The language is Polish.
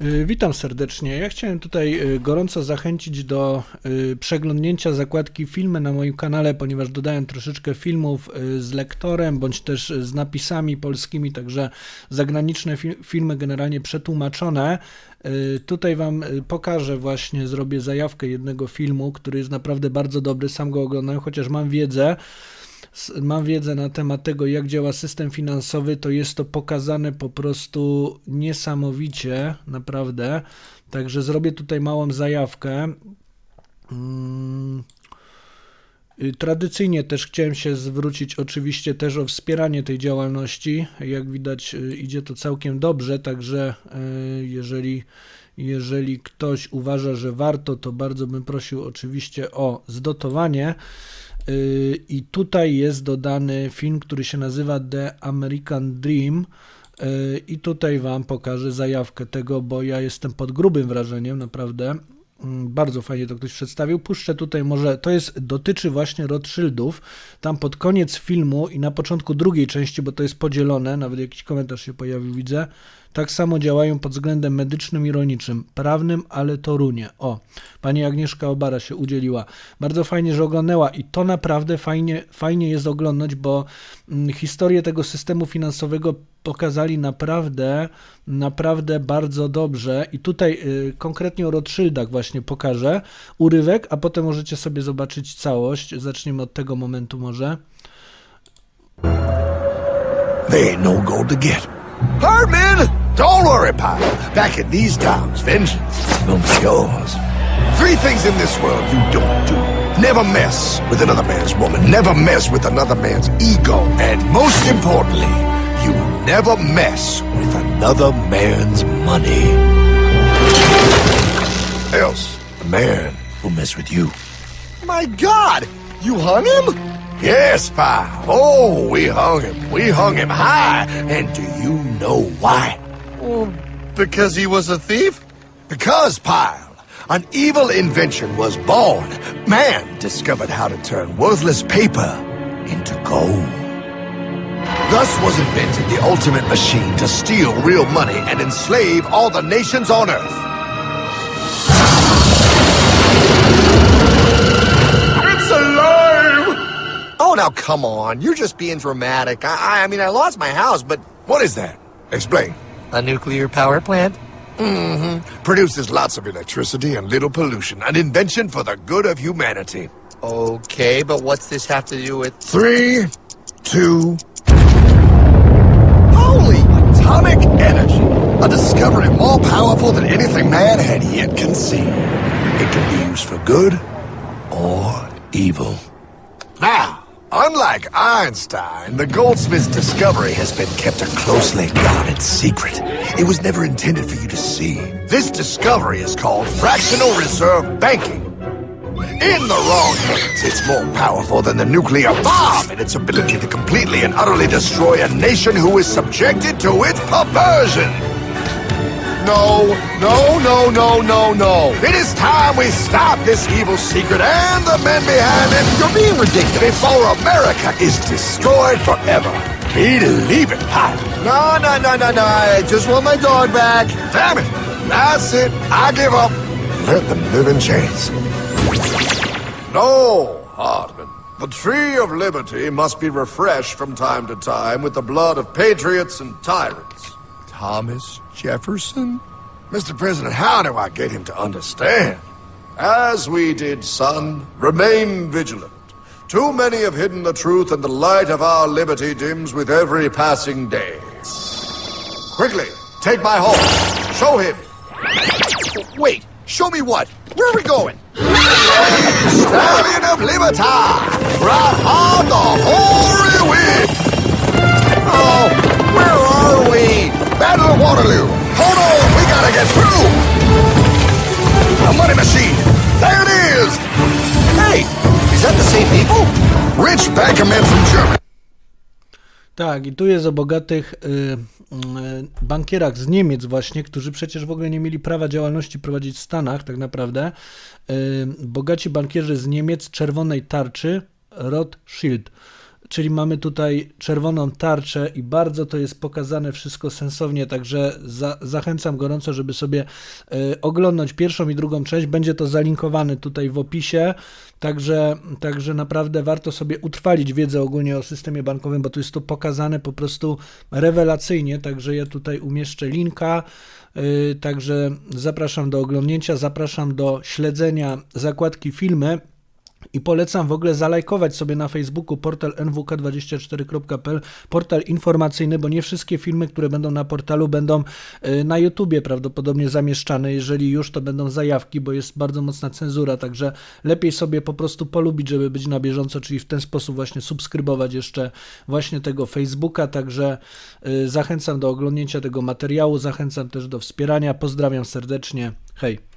Y, Witam serdecznie. Ja chciałem tutaj y, gorąco zachęcić do y, przeglądnięcia zakładki filmy na moim kanale, ponieważ dodałem troszeczkę filmów z lektorem bądź też z napisami polskimi, także zagraniczne fi- filmy generalnie przetłumaczone. Tutaj Wam pokażę właśnie, zrobię zajawkę jednego filmu, który jest naprawdę bardzo dobry. Sam go oglądałem, chociaż mam wiedzę mam wiedzę na temat tego, jak działa system finansowy, to jest to pokazane po prostu niesamowicie, naprawdę. Także zrobię tutaj małą zajawkę. Mm. Y, Tradycyjnie też chciałem się zwrócić oczywiście też o wspieranie tej działalności. Jak widać y, idzie to całkiem dobrze, także y, jeżeli, jeżeli ktoś uważa, że warto, to bardzo bym prosił oczywiście o zdotowanie. Y, I tutaj jest dodany film, który się nazywa The American Dream. Y, I tutaj Wam pokażę zajawkę tego, bo ja jestem pod grubym wrażeniem, naprawdę. Mm, Bardzo fajnie to ktoś przedstawił. Puszczę tutaj może, to jest, dotyczy właśnie Rothschildów. Tam pod koniec filmu i na początku drugiej części, bo to jest podzielone, nawet jakiś komentarz się pojawił, widzę. Tak samo działają pod względem medycznym i rolniczym, prawnym, ale Torunie. O, pani Agnieszka Obara się udzieliła. Bardzo fajnie, że oglądała i to naprawdę fajnie, fajnie jest oglądać, bo mm, historię tego systemu finansowego pokazali naprawdę, naprawdę bardzo dobrze. I tutaj y, konkretnie o Rothschildach właśnie pokażę urywek, a potem możecie sobie zobaczyć całość. Zaczniemy od tego momentu może. There ain't no gold to get. Herdman! Don't worry, pal. Back in these towns, vengeance will be yours. Three things in this world you don't do. Never mess with another man's woman. Never mess with another man's ego. And most importantly, you never mess with another man's money. Else, a man will mess with you. My God! You hung him? Yes, pal. Oh, we hung him. We hung him high. And do you know why? Well, because he was a thief? Because, pile, an evil invention was born. Man discovered how to turn worthless paper into gold. Thus was invented the ultimate machine to steal real money and enslave all the nations on earth. It's alive! Oh, now come on. You're just being dramatic. I, I- I mean, I lost my house, but What is that? Explain. A nuclear power plant? Mm-hmm. Produces lots of electricity and little pollution. An invention for the good of humanity. Okay, but what's this have to do with Three, two, holy? Atomic energy. A discovery more powerful than anything man had yet conceived. It can be used for good or evil. Now, unlike Einstein, the goldsmith's discovery has been kept a closely guarded secret. It was never intended for you to see. This discovery is called fractional reserve banking. In the wrong hands, it's more powerful than the nuclear bomb in its ability to completely and utterly destroy a nation who is subjected to its perversion. No, no, no, no, no, no. It is time we stop this evil secret and the men behind it. You're being ridiculous. Before America is destroyed forever. Believe it, Pop. No, no, no, no, no. I just want my dog back. Damn it. That's it. I give up. Let them live in chains. No, Hardman. The tree of liberty must be refreshed from time to time with the blood of patriots and tyrants. Thomas Jefferson? Mr. President, how do I get him to understand? As we did, son, remain vigilant. Too many have hidden the truth, and the light of our liberty dims with every passing day. Quickly, take my horse. Show him. Wait, show me what? Where are we going? Stallion of Liberty! Ride Waterloo! Hold on, we gotta get through! The money machine! There it is! Hey, is that the same people? Rich bankermen from Germany. Tak, i tu jest o bogatych y, y, bankierach z Niemiec właśnie, którzy przecież w ogóle nie mieli prawa działalności prowadzić w Stanach tak naprawdę. Y, bogaci bankierzy z Niemiec czerwonej tarczy Rothschild. Czyli mamy tutaj czerwoną tarczę i bardzo to jest pokazane wszystko sensownie, także za, zachęcam gorąco, żeby sobie e, oglądać pierwszą i drugą część. Będzie to zalinkowane tutaj w opisie, także, także naprawdę warto sobie utrwalić wiedzę ogólnie o systemie bankowym, bo tu jest to pokazane po prostu rewelacyjnie, także ja tutaj umieszczę linka. Yy, Także zapraszam do oglądnięcia, zapraszam do śledzenia zakładki filmy. I polecam w ogóle zalajkować sobie na Facebooku portal nwk24.pl, portal informacyjny, bo nie wszystkie filmy, które będą na portalu, będą y, na YouTubie prawdopodobnie zamieszczane. Jeżeli już, to będą zajawki, bo jest bardzo mocna cenzura, także lepiej sobie po prostu polubić, żeby być na bieżąco, czyli w ten sposób właśnie subskrybować jeszcze właśnie tego Facebooka. Także y, zachęcam do oglądnięcia tego materiału, zachęcam też do wspierania. Pozdrawiam serdecznie. Hej.